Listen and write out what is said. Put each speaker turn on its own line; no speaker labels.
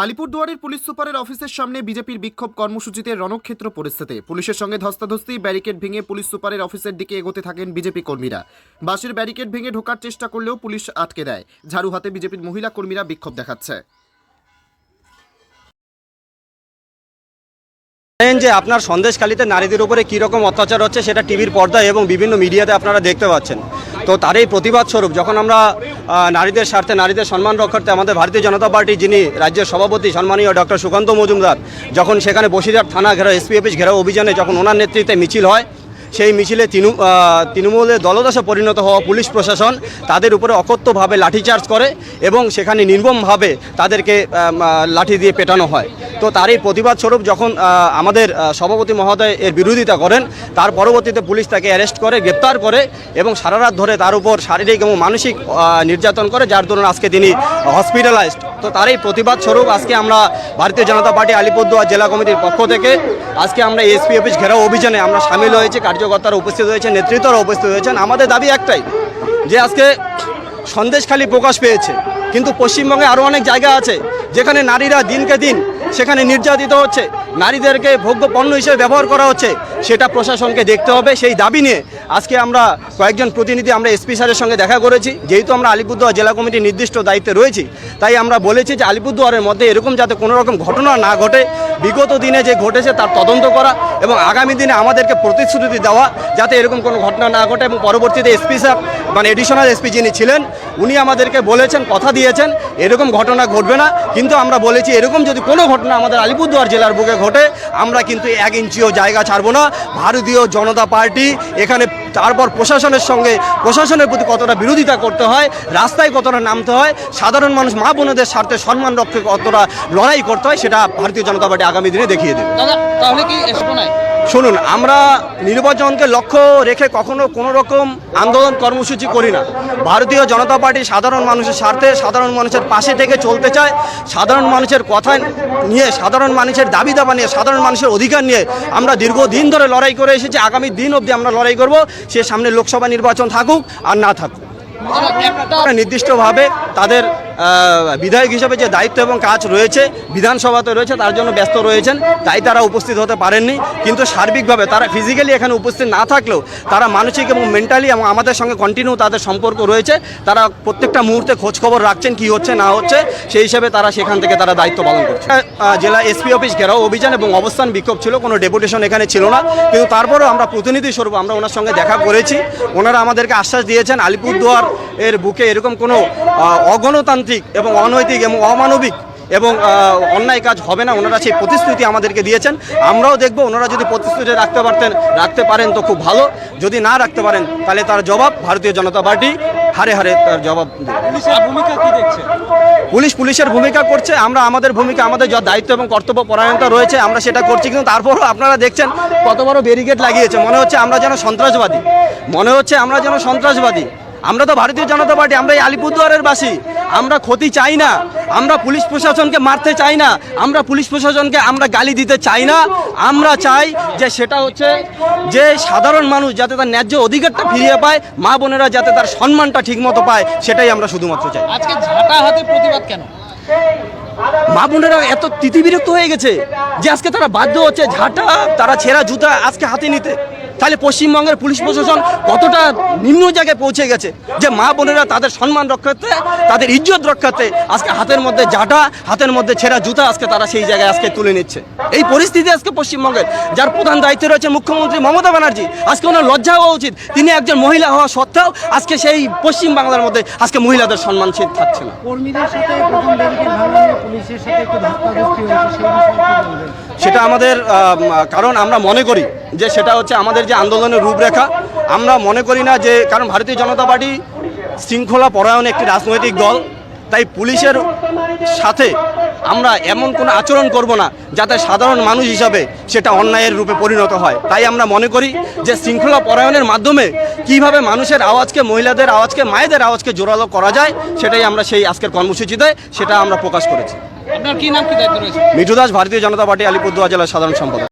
আলিপুরদুয়ারের police সুপারের অফিসের সামনে বিজেপির বিক্ষোভ কর্মসূচিতে রণক্ষেত্র পরিস্থিতি। পুলিশের সঙ্গে ধস্তাধস্তি, ব্যারিকেড ভেঙে পুলিশ সুপারের অফিসের দিকে এগোতে থাকেন বিজেপি কর্মীরা। বাসের ব্যারিকেড ভেঙে ঢোকার চেষ্টা করলেও পুলিশ আটকে দেয়। ঝাড়ু হাতে বিজেপির মহিলা কর্মীরা বিক্ষোভ দেখাচ্ছে।
যে আপনার সন্দেশখালিতে নারীদের উপরে কীরকম অত্যাচার হচ্ছে সেটা টিভির পর্দায় এবং বিভিন্ন মিডিয়াতে আপনারা দেখতে পাচ্ছেন। তো তারই প্রতিবাদ স্বরূপ যখন আমরা নারীদের স্বার্থে, নারীদের সম্মান রক্ষার্থে আমাদের ভারতীয় জনতা পার্টি যিনি রাজ্যের সভাপতি সম্মানীয় ডক্টর সুকান্ত মজুমদার, যখন সেখানে বসিরহাট থানা ঘেরা এসপি অফিস ঘেরাও অভিযানে যখন ওনার নেতৃত্বে মিছিল হয় সেই মিছিলে তৃণমূ- তৃণমূলের দলদশে পরিণত হওয়া পুলিশ প্রশাসন তাদের উপরে অকথ্যভাবে লাঠিচার্জ করে এবং সেখানে নির্মমভাবে তাদেরকে লাঠি দিয়ে পেটানো হয়। তো তারই প্রতিবাদ স্বরূপ যখন আমাদের সভাপতি মহোদয় এর বিরোধিতা করেন, তার পরবর্তীতে পুলিশ তাকে অ্যারেস্ট করে, গ্রেপ্তার করে এবং সারা রাত ধরে তার উপর শারীরিক এবং মানসিক নির্যাতন করে, যার দরুন আজকে তিনি হসপিটালাইজড তো তারই প্রতিবাদ স্বরূপ আজকে আমরা ভারতীয় জনতা পার্টি আলিপুরদুয়ার জেলা কমিটির পক্ষ থেকে, আজকে আমরা এসপি অফিস ঘেরাও অভিযানে আমরা সামিল হয়েছি কার্যকর্তারা উপস্থিত হয়েছেন, নেতৃত্বরা উপস্থিত হয়েছেন। আমাদের দাবি একটাই, যে আজকে সন্দেশখালি প্রকাশ পেয়েছে। কিন্তু পশ্চিমবঙ্গে আরও অনেক জায়গা আছে, যেখানে নারীরা দিনকে দিন সেখানে নির্যাতিত হচ্ছে। নারীদেরকে ভোগ্য পণ্য হিসেবে ব্যবহার করা হচ্ছে, সেটা প্রশাসনকে দেখতে হবে। সেই দাবি নিয়ে আজকে আমরা কয়েকজন প্রতিনিধি আমরা এসপি স্যারের সঙ্গে দেখা করেছি। যেহেতু আমরা আলিপুরদুয়ার জেলা কমিটির নির্দিষ্ট দায়িত্বে রয়েছি, তাই আমরা বলেছি যে আলিপুরদুয়ারের মধ্যে এরকম যাতে কোনো রকম ঘটনা না ঘটে, বিগত দিনে যে ঘটেছে তার তদন্ত করা এবং আগামী দিনে আমাদেরকে প্রতিশ্রুতি দেওয়া যাতে এরকম কোনো ঘটনা না ঘটে এবং পরবর্তীতে এসপি স্যার মানে এডিশনাল এসপি যিনি ছিলেন, উনি আমাদেরকে বলেছেন, কথা দিয়েছেন, এরকম ঘটনা ঘটবে না। কিন্তু আমরা বলেছি, এরকম যদি কোনো ঘটনা আমাদের আলিপুরদুয়ার জেলার বুকে ঘটে, আমরা কিন্তু এক ইঞ্চিও জায়গা ছাড়বো না। ভারতীয় জনতা পার্টি এখানে, তারপর প্রশাসনের সঙ্গে, প্রশাসনের প্রতি কতটা বিরোধিতা করতে হয়, রাস্তায় কতটা নামতে হয়, সাধারণ মানুষ, মা বোনেদের স্বার্থে সম্মান রক্ষে কতটা লড়াই করতে হয়, সেটা ভারতীয় জনতা পার্টি আগামী দিনে দেখিয়ে দেবে।
দাদা, তাহলে কি
শুনুন আমরা নির্বাচনকে লক্ষ্য রেখে কখনো কোনো রকম আন্দোলন কর্মসূচি করি না। ভারতীয় জনতা পার্টি সাধারণ মানুষের স্বার্থে সাধারণ মানুষের পাশে থেকে চলতে চায় সাধারণ মানুষের কথা নিয়ে সাধারণ মানুষের দাবি দাবা নিয়ে সাধারণ মানুষের অধিকার নিয়ে আমরা দীর্ঘদিন ধরে লড়াই করে এসেছি। আগামী দিন অবধি আমরা লড়াই করব। সে সামনে লোকসভা নির্বাচন থাকুক আর না থাকুক।
একটা
নির্দিষ্টভাবে তাদের বিধায়ক হিসেবে যে দায়িত্ব এবং কাজ রয়েছে, বিধানসভাতে রয়েছে, তার জন্য ব্যস্ত রয়েছেন, তাই তারা উপস্থিত হতে পারেননি। কিন্তু সার্বিকভাবে তারা ফিজিক্যালি এখানে উপস্থিত না থাকলেও তারা মানসিক এবং মেন্টালি এবং আমাদের সঙ্গে কন্টিনিউ তাদের সম্পর্ক রয়েছে। তারা প্রত্যেকটা মুহূর্তে খোঁজ খবর রাখছেন কি হচ্ছে, না হচ্ছে, সেই হিসেবে তারা সেখান থেকে তারা দায়িত্ব পালন করছে। জেলা এসপি অফিস ঘেরাও অভিযান এবং অবস্থান বিক্ষোভ ছিল, কোনো ডেপুটেশন এখানে ছিল না। কিন্তু তারপরেও আমরা প্রতিনিধি স্বরূপ আমরা ওনার সঙ্গে দেখা করেছি। ওনারা আমাদেরকে আশ্বাস দিয়েছেন, আলিপুরদুয়ার এর বুকে এরকম কোনো অগণতান্ত্রিক এবং অনৈতিক এবং অমানবিক এবং অন্যায় কাজ হবে না। ওনারা সেই প্রতিশ্রুতি আমাদেরকে দিয়েছেন। আমরাও দেখব ওনারা যদি প্রতিশ্রুতি রাখতে পারতেন রাখতে পারেন তো খুব ভালো। যদি না রাখতে পারেন তাহলে তার জবাব ভারতীয় জনতা পার্টি হারে হারে তার জবাব দেবে।
ভূমিকা কি দেখছে?
পুলিশ পুলিশের ভূমিকা করছে আমরা আমাদের ভূমিকা আমাদের যা দায়িত্ব এবং কর্তব্য পরায়ণতা রয়েছে আমরা সেটা করছি। কিন্তু তারপরও আপনারা দেখছেন কত বড় ব্যারিকেড লাগিয়েছে। মনে হচ্ছে আমরা যেন সন্ত্রাসবাদী। মনে হচ্ছে আমরা যেন সন্ত্রাসবাদী। আমরা তো ভারতীয় জনতা পার্টি আমরা এই আলিপুরদুয়ারের বাসী। আমরা ক্ষতি চাই না। আমরা পুলিশ প্রশাসনকে মারতে চাই না। আমরা পুলিশ প্রশাসনকে আমরা গালি দিতে চাই না। আমরা চাই যে সেটা হচ্ছে যে সাধারণ মানুষ যাতে তার ন্যায্য অধিকারটা ফিরিয়ে পায় মা বোনেরা যাতে তার সম্মানটা ঠিকমতো পায় সেটাই আমরা শুধুমাত্র চাই।
আজকে ঝাঁটা হাতে প্রতিবাদ কেন?
মা বোনেরা এত তিতিবিরক্ত হয়ে গেছে যে আজকে তারা বাধ্য হচ্ছে ঝাঁটা তারা ছেঁড়া জুতা আজকে হাতে নিতে। তাহলে পশ্চিমবঙ্গের পুলিশ প্রশাসন কতটা নিম্ন জায়গায় পৌঁছে গেছে? যে মা বোনেরা তাদের সম্মান রক্ষাতে তাদের ইজ্জত রক্ষাতে আজকে হাতের মধ্যে জাটা হাতের মধ্যে ছেঁড়া জুতা আজকে তারা সেই জায়গায় আজকে তুলে নিচ্ছে। এই পরিস্থিতি আজকে পশ্চিমবঙ্গের। যার প্রধান দায়িত্বে রয়েছে মুখ্যমন্ত্রী মমতা ব্যানার্জি। আজকে ওনার লজ্জা হওয়া উচিত। তিনি একজন মহিলা হওয়া সত্ত্বেও আজকে সেই পশ্চিম বাংলার মধ্যে আজকে মহিলাদের সম্মান শীত থাকছে না। সেটা আমাদের কারণ আমরা মনে করি যে সেটা হচ্ছে আমাদের যে আন্দোলনের রূপরেখা আমরা মনে করি না যে কারণ ভারতীয় জনতা পার্টি শৃঙ্খলা পরায়ণ একটি রাজনৈতিক দল তাই পুলিশের সাথে আমরা এমন কোনো আচরণ করব না যাতে সাধারণ মানুষ হিসাবে সেটা অন্যায়ের রূপে পরিণত হয়। তাই আমরা মনে করি যে শৃঙ্খলা পরায়ণের মাধ্যমে কীভাবে মানুষের আওয়াজকে মহিলাদের আওয়াজকে মায়েদের আওয়াজকে জোরালো করা যায় সেটাই আমরা সেই আজকের কর্মসূচিতে সেটা আমরা প্রকাশ করেছি।
আপনার কি নাম কি দায়িত্ব রয়েছে?
মিঠু দাস ভারতীয় জনতা পার্টি আলিপুরদুয়ার জেলার সাধারণ সম্পাদক।